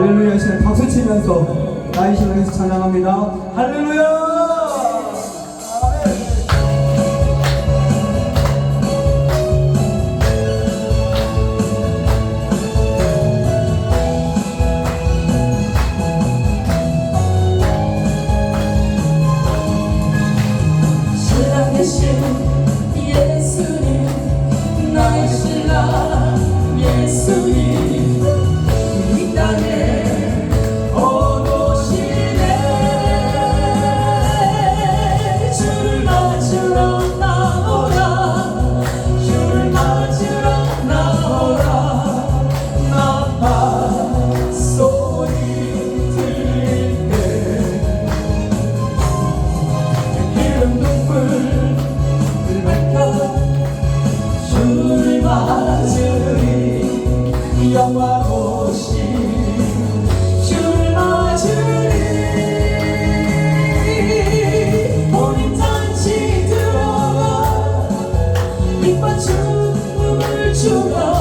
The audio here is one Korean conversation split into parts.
할렐루야 시간 박수 치면서 나의 신앙에서 찬양합니다. 할렐루야! 신랑 대신 예수님 나의 신랑 기뻐 춤을 추며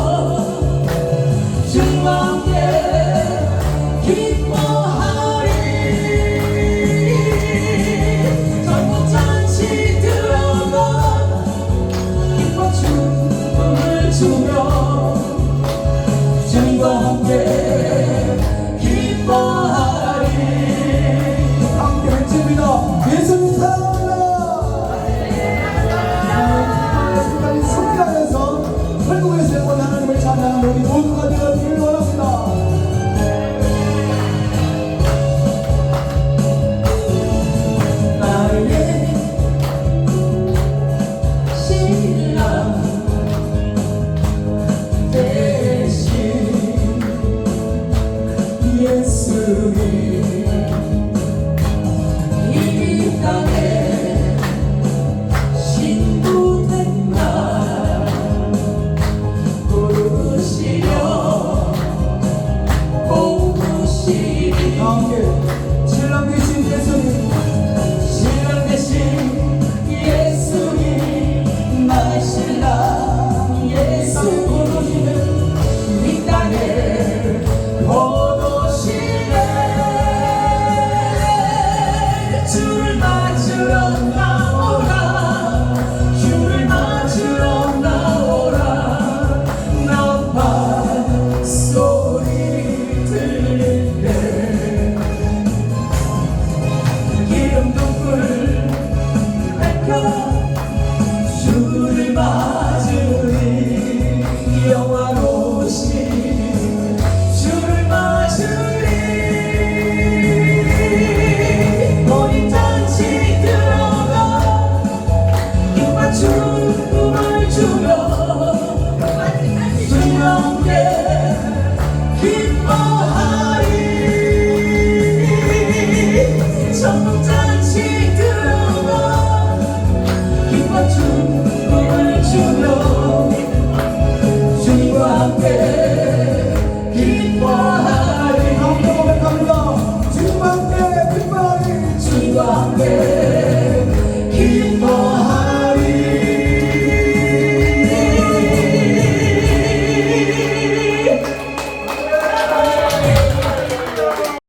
here.